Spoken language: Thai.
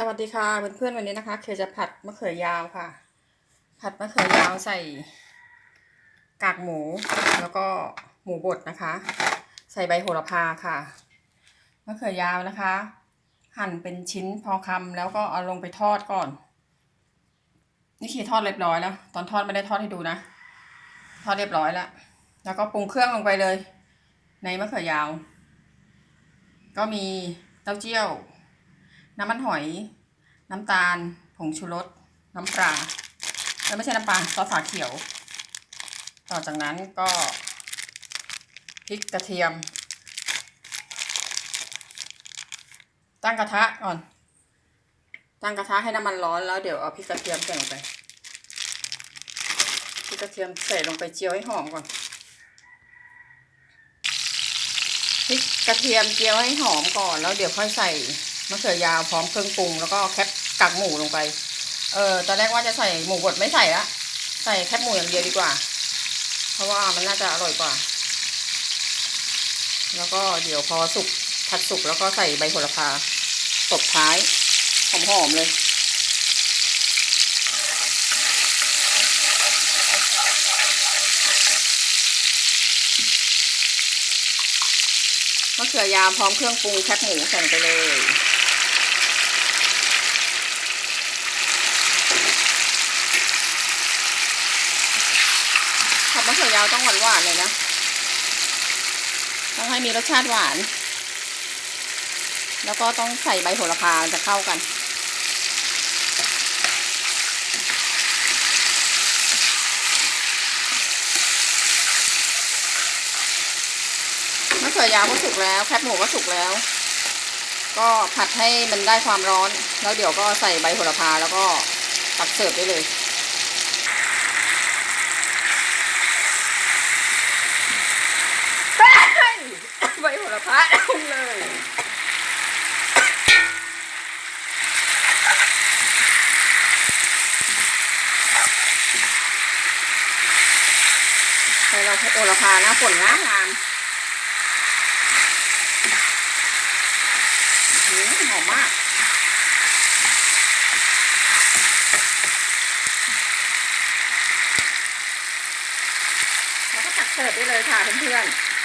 สวัสดีค่ะเพื่อนๆวันนี้นะคะ เคจะผัดมะเขือยาวค่ะ ผัดมะเขือยาวใส่กากหมูแล้วก็หมูบดนะคะ ใส่ใบโหระพาค่ะมะเขือยาวนะคะ หั่นเป็นชิ้นพอคำแล้วก็เอาลงไปทอดก่อน นี่คือทอดเรียบร้อยแล้ว ตอนทอดไม่ได้ทอดให้ดูนะ ทอดเรียบร้อยแล้วแล้วก็ปรุงเครื่องลงไปเลย ในมะเขือยาว ก็มีเต้าเจี้ยว น้ำมันหอย น้ำตาล ผงชูรส น้ำปลา แล้วไม่ใช่น้ำปลาซอสฝาเขียว ต่อจากนั้นก็พริกกระเทียม ตั้งกระทะก่อน ตั้งกระทะให้น้ำมันร้อนแล้วเดี๋ยวเอาพริกกระเทียมใส่ลงไป พริกกระเทียมใส่ลงไปเจียวให้หอมก่อน พริกกระเทียมเจียวให้หอมก่อนแล้วเดี๋ยวค่อยใส่ มะเขือยาวพร้อมเครื่องปรุงแล้วก็แคปกากหมูลงไป เออตอนแรกว่าจะใส่หมูบดไม่ใส่ละใส่แคปหมูอย่างเดียวดีกว่า เพราะว่ามันน่าจะอร่อยกว่า แล้วก็เดี๋ยวพอสุกผัดสุกแล้วก็ใส่ใบโหระพาตบท้ายหอมๆเลยะเขือยาวพร้อมเครื่องปรุงแคบหมูใส่ไปเลย ผัดมะเขือยาวต้องหวานหวานๆเลยนะ ต้องให้มีรสชาติหวาน แล้วก็ต้องใส่ใบโหระพาจะเข้ากันะเขือยาวก็สุกแล้วแคบหมูก็สุกแล้ว ก็ผัดให้มันได้ความร้อน แล้วเดี๋ยวก็ใส่ใบโหระพาแล้วก็ตักเสิร์ฟได้เลยใบโหระพาลงเลยใส่เราโหระพานะผลงามงาม อื้อหือ หอมมาก แล้วก็ตักเสิร์ฟได้เลยค่ะเพื่อนๆ